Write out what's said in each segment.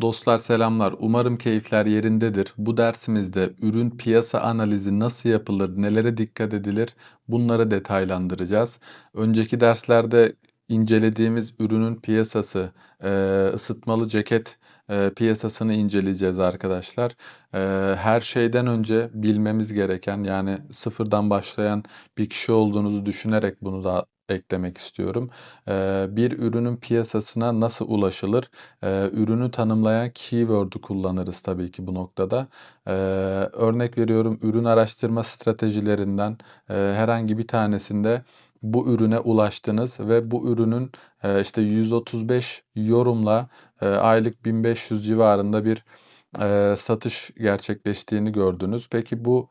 Dostlar selamlar. Umarım keyifler yerindedir. Bu dersimizde ürün piyasa analizi nasıl yapılır, nelere dikkat edilir bunları detaylandıracağız. Önceki derslerde incelediğimiz ürünün piyasası, eee, ısıtmalı ceket eee, piyasasını inceleyeceğiz arkadaşlar. Eee, her şeyden önce bilmemiz gereken yani sıfırdan başlayan bir kişi olduğunuzu düşünerek bunu da eklemek istiyorum. Bir ürünün piyasasına nasıl ulaşılır? Ürünü tanımlayan keyword'ü kullanırız tabii ki bu noktada. Örnek veriyorum ürün araştırma stratejilerinden herhangi bir tanesinde bu ürüne ulaştınız ve bu ürünün işte 135 yorumla aylık 1500 civarında bir satış gerçekleştiğini gördünüz. Peki bu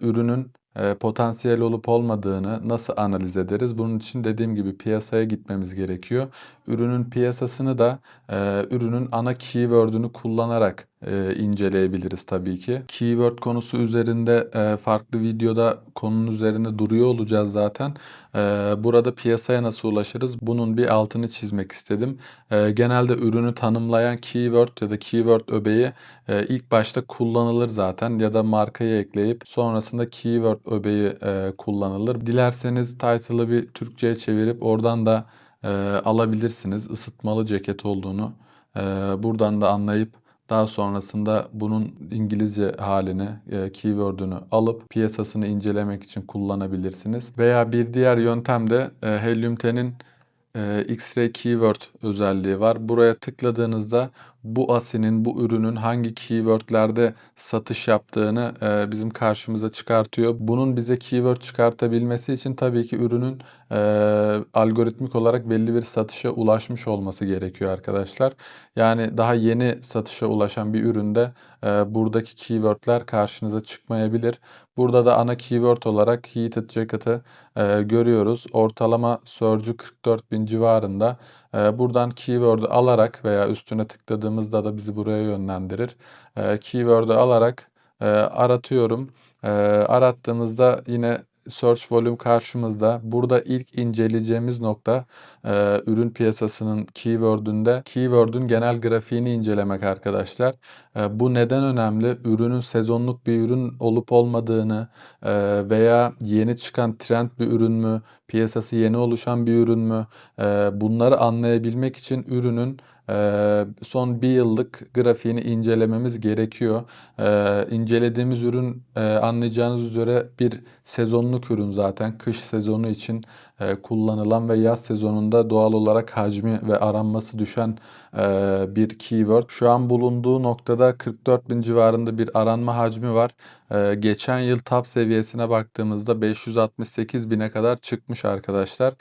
ürünün potansiyel olup olmadığını nasıl analiz ederiz? Bunun için dediğim gibi piyasaya gitmemiz gerekiyor. Ürünün piyasasını da eee, ürünün ana keyword'ünü kullanarak eee, inceleyebiliriz tabii ki. Keyword konusu üzerinde eee, farklı videoda konunun üzerinde duruyor olacağız zaten. Eee, burada piyasaya nasıl ulaşırız? Bunun bir altını çizmek istedim. Eee, genelde ürünü tanımlayan keyword ya da keyword öbeği eee, ilk başta kullanılır zaten ya da markayı ekleyip sonrasında keyword öbeği eee, kullanılır. Dilerseniz title'ı bir Türkçe'ye çevirip oradan da eee, alabilirsiniz. Isıtmalı ceket olduğunu eee, buradan da anlayıp daha sonrasında bunun İngilizce halini, eee, keyword'ünü alıp piyasasını incelemek için kullanabilirsiniz. Veya bir diğer yöntem de eee, Helium 10'in eee, X-ray keyword özelliği var. Buraya tıkladığınızda bu ASI'nin, bu ürünün hangi keywordlerde satış yaptığını eee, bizim karşımıza çıkartıyor. Bunun bize keyword çıkartabilmesi için tabii ki ürünün eee, algoritmik olarak belli bir satışa ulaşmış olması gerekiyor arkadaşlar. Yani daha yeni satışa ulaşan bir üründe eee, buradaki keywordler karşınıza çıkmayabilir. Burada da ana keyword olarak heated jacket'ı eee, görüyoruz. Ortalama search'ü 44.000 civarında. Eee, buradan keyword'ü alarak veya üstüne tıkladığımızda da bizi buraya yönlendirir. Eee, keyword'ü alarak eee, aratıyorum. Eee, arattığımızda yine search volume karşımızda. Burada ilk inceleyeceğimiz nokta eee, ürün piyasasının keyword'ünde keyword'ün genel grafiğini incelemek arkadaşlar. Eee, bu neden önemli? Ürünün sezonluk bir ürün olup olmadığını eee, veya yeni çıkan trend bir ürün mü, piyasası yeni oluşan bir ürün mü? Eee, bunları anlayabilmek için ürünün son bir yıllık grafiğini incelememiz gerekiyor. İncelediğimiz ürün anlayacağınız üzere bir sezonluk ürün zaten. Kış sezonu için kullanılan ve yaz sezonunda doğal olarak hacmi ve aranması düşen bir keyword. Şu an bulunduğu noktada 44 bin civarında bir aranma hacmi var. Geçen yıl top seviyesine baktığımızda 568 bine kadar çıkmış arkadaşlar.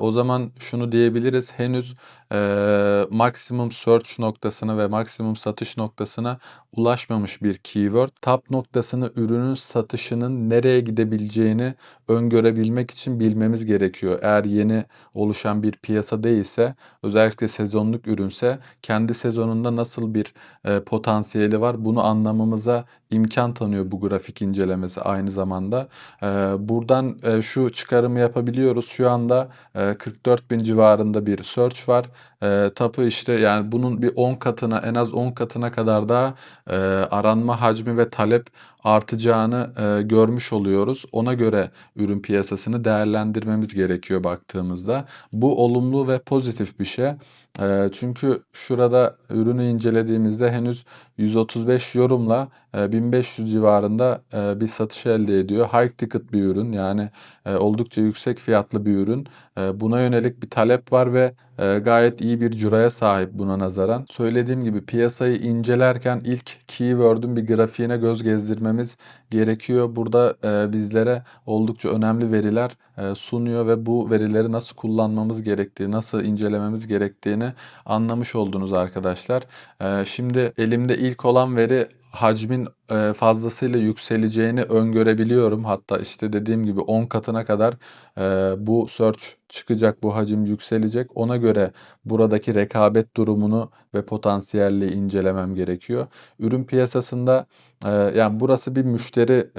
O zaman şunu diyebiliriz. Henüz eee, maksimum search noktasına ve maksimum satış noktasına ulaşmamış bir keyword. Top noktasını ürünün satışının nereye gidebileceğini öngörebilmek için bilmemiz gerekiyor. Eğer yeni oluşan bir piyasa değilse, özellikle sezonluk ürünse kendi sezonunda nasıl bir eee, potansiyeli var bunu anlamamıza imkan tanıyor bu grafik incelemesi aynı zamanda. Eee, buradan eee, şu çıkarımı yapabiliyoruz. Şu anda eee, 44 bin civarında bir search var. Eee, tapı işte yani bunun bir 10 katına en az 10 katına kadar daha eee, aranma hacmi ve talep artacağını eee, görmüş oluyoruz. Ona göre ürün piyasasını değerlendirmemiz gerekiyor baktığımızda. Bu olumlu ve pozitif bir şey. Eee, çünkü şurada ürünü incelediğimizde henüz 135 yorumla eee, 1500 civarında eee, bir satış elde ediyor. High ticket bir ürün yani eee, oldukça yüksek fiyatlı bir ürün. Eee, buna yönelik bir talep var ve eee, gayet iyi bir ciraya sahip buna nazaran. Söylediğim gibi piyasayı incelerken ilk keyword'ün bir grafiğine göz gezdirmemiz gerekiyor. Burada eee, bizlere oldukça önemli veriler eee, sunuyor ve bu verileri nasıl kullanmamız gerektiği, nasıl incelememiz gerektiğini anlamış oldunuz arkadaşlar. Eee, şimdi elimde ilk olan veri hacmin eee, fazlasıyla yükseleceğini öngörebiliyorum. Hatta işte dediğim gibi 10 katına kadar eee, bu search çıkacak, bu hacim yükselecek. Ona göre buradaki rekabet durumunu ve potansiyelliği incelemem gerekiyor. Ürün piyasasında eee, yani burası bir müşteri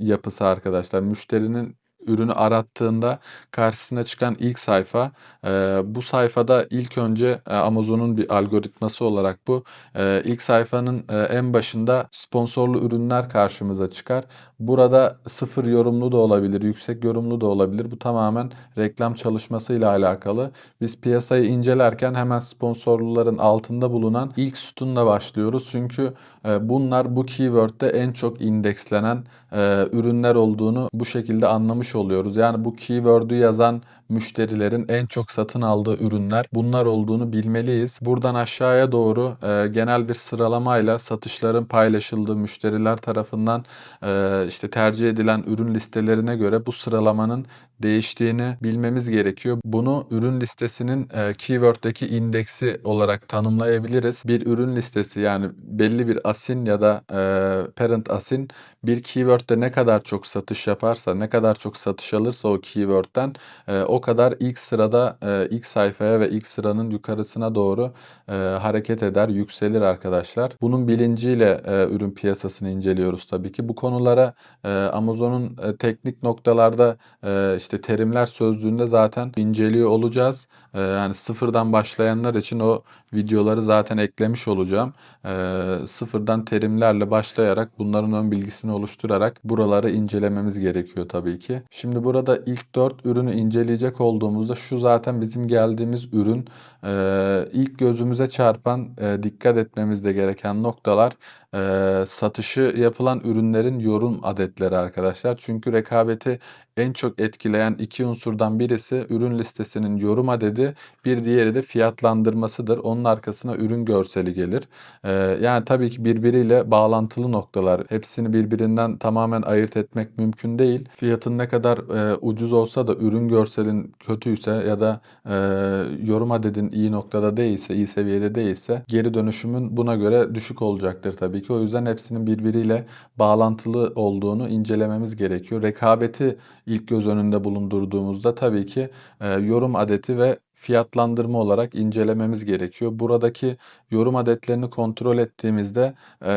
yapısı arkadaşlar. Müşterinin ürünü arattığında karşısına çıkan ilk sayfa. Eee, bu sayfada ilk önce, eee, Amazon'un bir algoritması olarak bu, eee, ilk sayfanın, eee, en başında sponsorlu ürünler karşımıza çıkar. Burada 0 yorumlu da olabilir, yüksek yorumlu da olabilir. Bu tamamen reklam çalışmasıyla alakalı. Biz piyasayı incelerken hemen sponsorluların altında bulunan ilk sütunla başlıyoruz. Çünkü, bunlar bu keyword'de en çok indekslenen, eee, ürünler olduğunu bu şekilde anlamış oluyoruz. Yani bu keyword'ü yazan müşterilerin en çok satın aldığı ürünler bunlar olduğunu bilmeliyiz. Buradan aşağıya doğru, eee, genel bir sıralamayla satışların paylaşıldığı müşteriler tarafından, eee, işte tercih edilen ürün listelerine göre bu sıralamanın değiştiğini bilmemiz gerekiyor. Bunu ürün listesinin, keyword'deki indeksi olarak tanımlayabiliriz. Bir ürün listesi yani belli bir asin ya da, eee, parent asin bir keyword'de ne kadar çok satış yaparsa, ne kadar çok satış alırsa o keyword'den, eee, o kadar ilk sırada, eee, ilk sayfaya ve ilk sıranın yukarısına doğru, eee, hareket eder, yükselir arkadaşlar. Bunun bilinciyle, eee, ürün piyasasını inceliyoruz tabii ki. Bu konulara, eee, Amazon'un, eee, teknik noktalarda, eee, işte terimler sözlüğünde zaten inceliyor olacağız. Eee, yani sıfırdan başlayanlar için o videoları zaten eklemiş olacağım. Eee, sıfırdan terimlerle başlayarak bunların ön bilgisini oluşturarak buraları incelememiz gerekiyor tabii ki. Şimdi burada ilk 4 ürünü inceleyecek olduğumuzda şu zaten bizim geldiğimiz ürün. Eee, ilk gözümüze çarpan, eee, dikkat etmemiz de gereken noktalar, eee, satışı yapılan ürünlerin yorum adetleri arkadaşlar. Çünkü rekabeti en çok etkileyen 2 unsurdan birisi ürün listesinin yorum adedi, bir diğeri de fiyatlandırmasıdır. Onun arkasına ürün görseli gelir. Eee, yani tabii ki birbiriyle bağlantılı noktalar. Hepsini birbirinden tamamen ayırt etmek mümkün değil. Fiyatın ne kadar, eee, ucuz olsa da ürün görselin kötüyse ya da, eee, yorum adedin iyi noktada değilse, iyi seviyede değilse geri dönüşümün buna göre düşük olacaktır tabii ki. O yüzden hepsinin birbiriyle bağlantılı olduğunu incelememiz gerekiyor. Rekabeti ilk göz önünde bulundurduğumuzda tabii ki, eee, yorum adeti ve fiyatlandırma olarak incelememiz gerekiyor. Buradaki yorum adetlerini kontrol ettiğimizde, eee,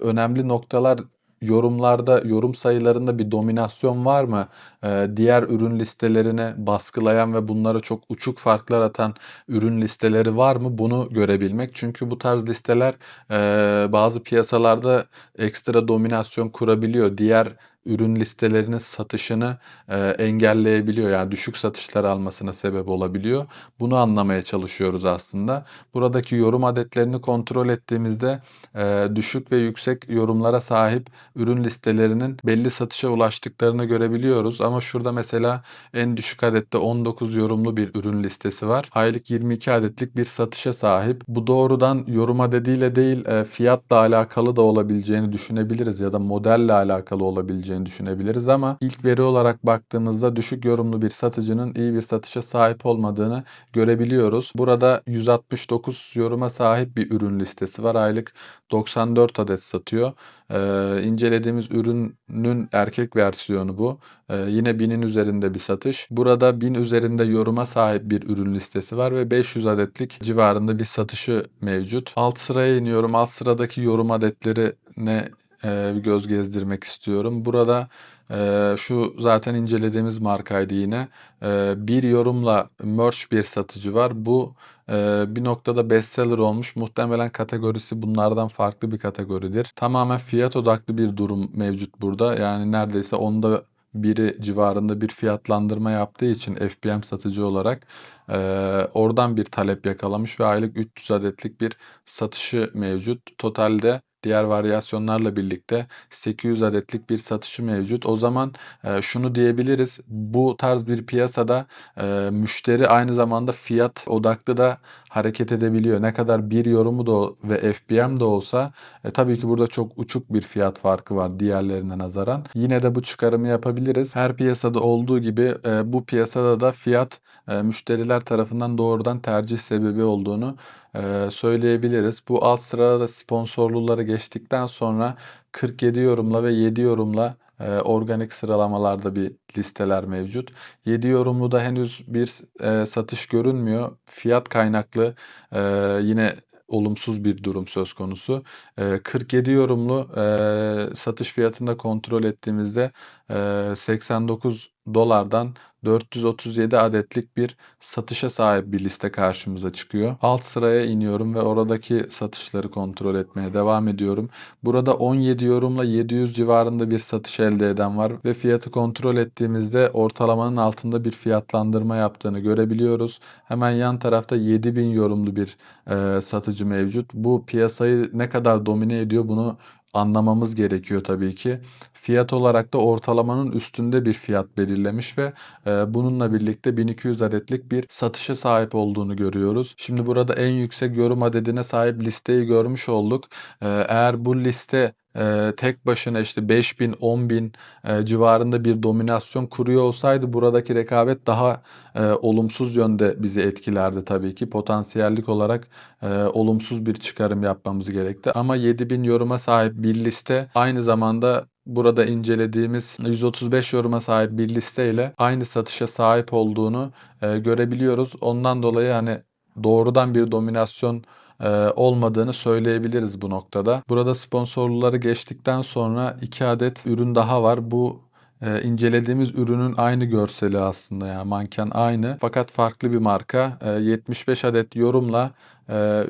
önemli noktalar yorumlarda, yorum sayılarında bir dominasyon var mı? Eee, diğer ürün listelerini baskılayan ve bunlara çok uçuk farklar atan ürün listeleri var mı? Bunu görebilmek. Çünkü bu tarz listeler, eee, bazı piyasalarda ekstra dominasyon kurabiliyor. Diğer ürün listelerinin satışını, eee, engelleyebiliyor. Yani düşük satışlar almasına sebep olabiliyor. Bunu anlamaya çalışıyoruz aslında. Buradaki yorum adetlerini kontrol ettiğimizde, eee, düşük ve yüksek yorumlara sahip ürün listelerinin belli satışa ulaştıklarını görebiliyoruz. Ama şurada mesela en düşük adette 19 yorumlu bir ürün listesi var. Aylık 22 adetlik bir satışa sahip. Bu doğrudan yorum adediyle değil, eee, fiyatla alakalı da olabileceğini düşünebiliriz ya da modelle alakalı olabileceğini düşünebiliriz ama ilk veri olarak baktığımızda düşük yorumlu bir satıcının iyi bir satışa sahip olmadığını görebiliyoruz. Burada 169 yoruma sahip bir ürün listesi var. Aylık 94 adet satıyor. Eee, incelediğimiz ürünün erkek versiyonu bu. Eee, yine 1000'in üzerinde bir satış. Burada 1000 üzerinde yoruma sahip bir ürün listesi var ve 500 adetlik civarında bir satışı mevcut. Alt sıraya iniyorum. Alt sıradaki yorum adetlerine, eee, bir göz gezdirmek istiyorum. Burada, eee, şu zaten incelediğimiz markaydı yine. Eee, bir yorumla merch bir satıcı var. Bu, eee, bir noktada bestseller olmuş. Muhtemelen kategorisi bunlardan farklı bir kategoridir. Tamamen fiyat odaklı bir durum mevcut burada. Yani neredeyse onda biri civarında bir fiyatlandırma yaptığı için FBM satıcı olarak, eee, oradan bir talep yakalamış ve aylık 300 adetlik bir satışı mevcut. Totalde diğer varyasyonlarla birlikte 800 adetlik bir satışı mevcut. O zaman, eee, şunu diyebiliriz. Bu tarz bir piyasada, eee, müşteri aynı zamanda fiyat odaklı da hareket edebiliyor. Ne kadar bir yorumu da ve FBM de olsa, e, tabii ki burada çok uçuk bir fiyat farkı var diğerlerine nazaran. Yine de bu çıkarımı yapabiliriz. Her piyasada olduğu gibi, eee, bu piyasada da fiyat, eee, müşteriler tarafından doğrudan tercih sebebi olduğunu, eee, söyleyebiliriz. Bu alt sırada da sponsorluları geçtikten sonra 47 yorumla ve 7 yorumla, eee, organik sıralamalarda bir listeler mevcut. 7 yorumluda henüz bir, eee, satış görünmüyor. Fiyat kaynaklı, eee, yine olumsuz bir durum söz konusu. Eee, 47 yorumlu, eee, satış fiyatını da kontrol ettiğimizde, eee, 89 dolardan 437 adetlik bir satışa sahip bir liste karşımıza çıkıyor. Alt sıraya iniyorum ve oradaki satışları kontrol etmeye devam ediyorum. Burada 17 yorumla 700 civarında bir satış elde eden var ve fiyatı kontrol ettiğimizde ortalamanın altında bir fiyatlandırma yaptığını görebiliyoruz. Hemen yan tarafta 7000 yorumlu bir e, satıcı mevcut. Bu piyasayı ne kadar domine ediyor bunu anlamamız gerekiyor tabii ki. Fiyat olarak da ortalamanın üstünde bir fiyat belirlemiş ve e, bununla birlikte 1200 adetlik bir satışa sahip olduğunu görüyoruz. Şimdi burada en yüksek yorum adedine sahip listeyi görmüş olduk. E, eğer bu liste e, tek başına işte 5000 10000 e, civarında bir dominasyon kuruyor olsaydı buradaki rekabet daha e, olumsuz yönde bizi etkilerdi tabii ki. Potansiyellik olarak e, olumsuz bir çıkarım yapmamız gerekti. Ama 7000 yoruma sahip bir liste aynı zamanda burada incelediğimiz 135 yoruma sahip bir listeyle aynı satışa sahip olduğunu görebiliyoruz. Ondan dolayı hani doğrudan bir dominasyon e, olmadığını söyleyebiliriz bu noktada. Burada sponsorluları geçtikten sonra iki adet ürün daha var. Bu e, incelediğimiz ürünün aynı görseli aslında yani manken aynı fakat farklı bir marka. E, 75 adet yorumla e,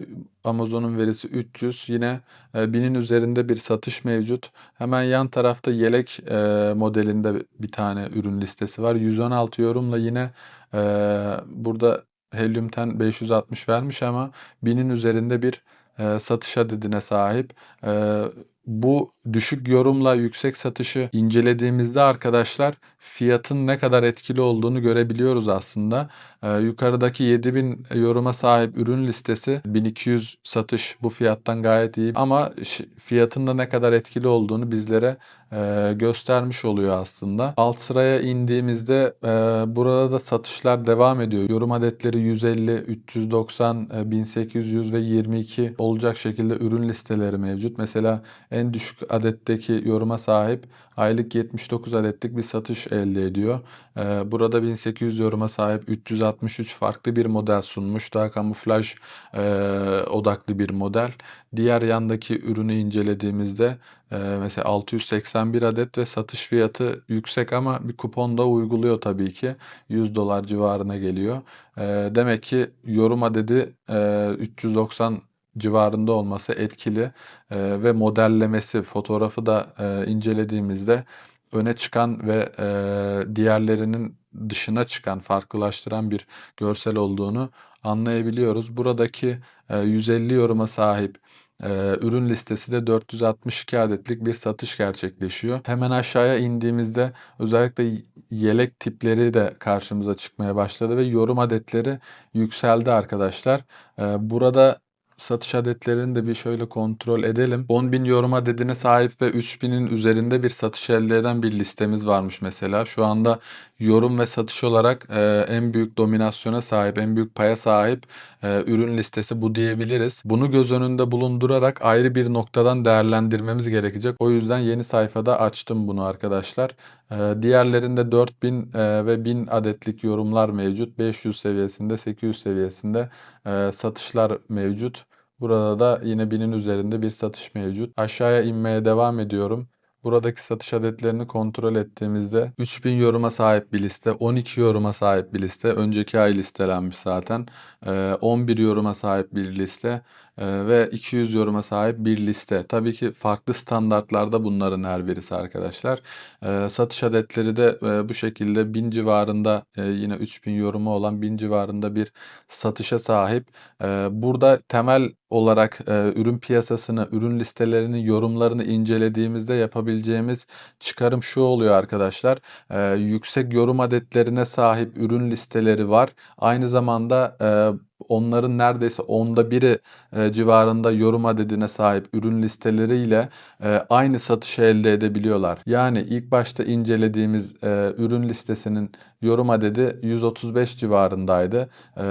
Amazon'un verisi 300 yine e, 1000'in üzerinde bir satış mevcut. Hemen yan tarafta yelek e, modelinde bir tane ürün listesi var. 116 yorumla yine e, burada Helium'ten 560 vermiş ama 1000'in üzerinde bir e, satış adedine sahip. E, bu düşük yorumla yüksek satışı incelediğimizde arkadaşlar fiyatın ne kadar etkili olduğunu görebiliyoruz aslında. Ee, yukarıdaki 7000 yoruma sahip ürün listesi 1200 satış bu fiyattan gayet iyi ama fiyatın da ne kadar etkili olduğunu bizlere e, göstermiş oluyor aslında. Alt sıraya indiğimizde e, burada da satışlar devam ediyor. Yorum adetleri 150, 390, e, 1800 ve 22 olacak şekilde ürün listeleri mevcut. Mesela en düşük adetteki yoruma sahip aylık 79 adetlik bir satış elde ediyor. Ee, burada 1800 yoruma sahip 363 farklı bir model sunmuş. Daha kamuflaj e, odaklı bir model. Diğer yandaki ürünü incelediğimizde e, mesela 681 adet ve satış fiyatı yüksek ama bir kupon da uyguluyor tabii ki. 100 dolar civarına geliyor. E, demek ki yorum adedi 390 civarında olması etkili e, ve modellemesi fotoğrafı da e, incelediğimizde öne çıkan ve e, diğerlerinin dışına çıkan, farklılaştıran bir görsel olduğunu anlayabiliyoruz. Buradaki e, 150 yoruma sahip e, ürün listesi de 462 adetlik bir satış gerçekleşiyor. Hemen aşağıya indiğimizde özellikle yelek tipleri de karşımıza çıkmaya başladı ve yorum adetleri yükseldi arkadaşlar. E, burada satış adetlerini de bir şöyle kontrol edelim. 10.000 yorum adedine sahip ve 3000'in üzerinde bir satış elde eden bir listemiz varmış mesela. Şu anda yorum ve satış olarak e, en büyük dominasyona sahip, en büyük paya sahip e, ürün listesi bu diyebiliriz. Bunu göz önünde bulundurarak ayrı bir noktadan değerlendirmemiz gerekecek. O yüzden yeni sayfada açtım bunu arkadaşlar. E, diğerlerinde 4000 e, ve 1000 adetlik yorumlar mevcut. 500 seviyesinde, 800 seviyesinde e, satışlar mevcut. Burada da yine 1000'in üzerinde bir satış mevcut. Aşağıya inmeye devam ediyorum. Buradaki satış adetlerini kontrol ettiğimizde 3000 yoruma sahip bir liste, 12 yoruma sahip bir liste, önceki ay listelenmiş zaten. 11 yoruma sahip bir liste ve 200 yoruma sahip bir liste. Tabii ki farklı standartlarda bunların her birisi arkadaşlar. Satış adetleri de bu şekilde 1000 civarında yine 3000 yorumu olan 1000 civarında bir satışa sahip. Burada temel olarak ürün piyasasını, ürün listelerinin yorumlarını incelediğimizde yapabileceğimiz çıkarım şu oluyor arkadaşlar. Yüksek yorum adetlerine sahip ürün listeleri var. Aynı zamanda onların neredeyse onda biri e, civarında yorum adedine sahip ürün listeleriyle e, aynı satışı elde edebiliyorlar. Yani ilk başta incelediğimiz e, ürün listesinin yorum adedi 135 civarındaydı e,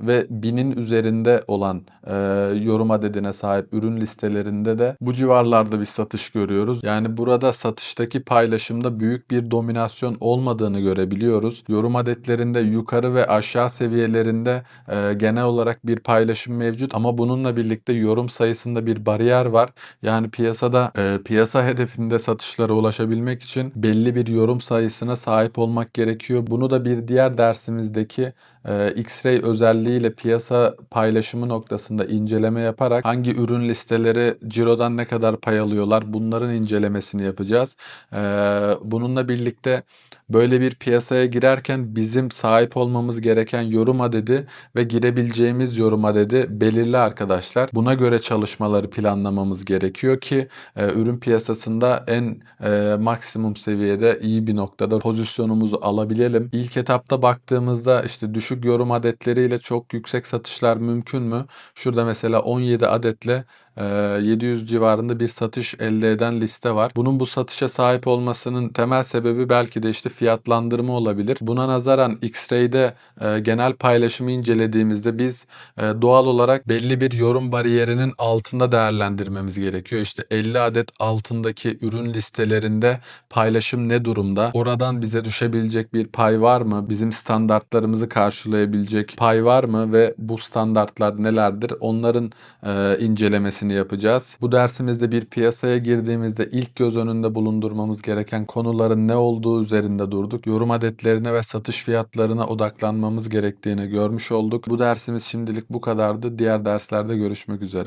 ve 1000'in üzerinde olan e, yorum adedine sahip ürün listelerinde de bu civarlarda bir satış görüyoruz. Yani burada satıştaki paylaşımda büyük bir dominasyon olmadığını görebiliyoruz. Yorum adetlerinde yukarı ve aşağı seviyelerinde e, Genel olarak bir paylaşım mevcut ama bununla birlikte yorum sayısında bir bariyer var. Yani piyasada, eee, piyasa hedefinde satışlara ulaşabilmek için belli bir yorum sayısına sahip olmak gerekiyor. Bunu da bir diğer dersimizdeki, eee, X-Ray özelliğiyle piyasa paylaşımı noktasında inceleme yaparak hangi ürün listeleri cirodan ne kadar pay alıyorlar bunların incelemesini yapacağız. Eee, bununla birlikte böyle bir piyasaya girerken bizim sahip olmamız gereken yorum adedi ve girebileceğimiz yorum adedi belirli arkadaşlar. Buna göre çalışmaları planlamamız gerekiyor ki, eee, ürün piyasasında en, eee, maksimum seviyede iyi bir noktada pozisyonumuzu alabilelim. İlk etapta baktığımızda, işte, düşük yorum adetleriyle çok yüksek satışlar mümkün mü? Şurada mesela 17 adetle, 700 civarında bir satış elde eden liste var. Bunun bu satışa sahip olmasının temel sebebi belki de, işte, fiyatlandırma olabilir. Buna nazaran X-Ray'de, eee, genel paylaşımı incelediğimizde biz, eee, doğal olarak belli bir yorum bariyerinin altında değerlendirmemiz gerekiyor. İşte, 50 adet altındaki ürün listelerinde paylaşım ne durumda? Oradan bize düşebilecek bir pay var mı? Bizim standartlarımızı karşılayabilecek pay var mı ve bu standartlar nelerdir? Onların, eee, incelemesini yapacağız. Bu dersimizde bir piyasaya girdiğimizde ilk göz önünde bulundurmamız gereken konuların ne olduğu üzerinde durduk. Yorum adetlerine ve satış fiyatlarına odaklanmamız gerektiğini görmüş olduk. Bu dersimiz şimdilik bu kadardı. Diğer derslerde görüşmek üzere.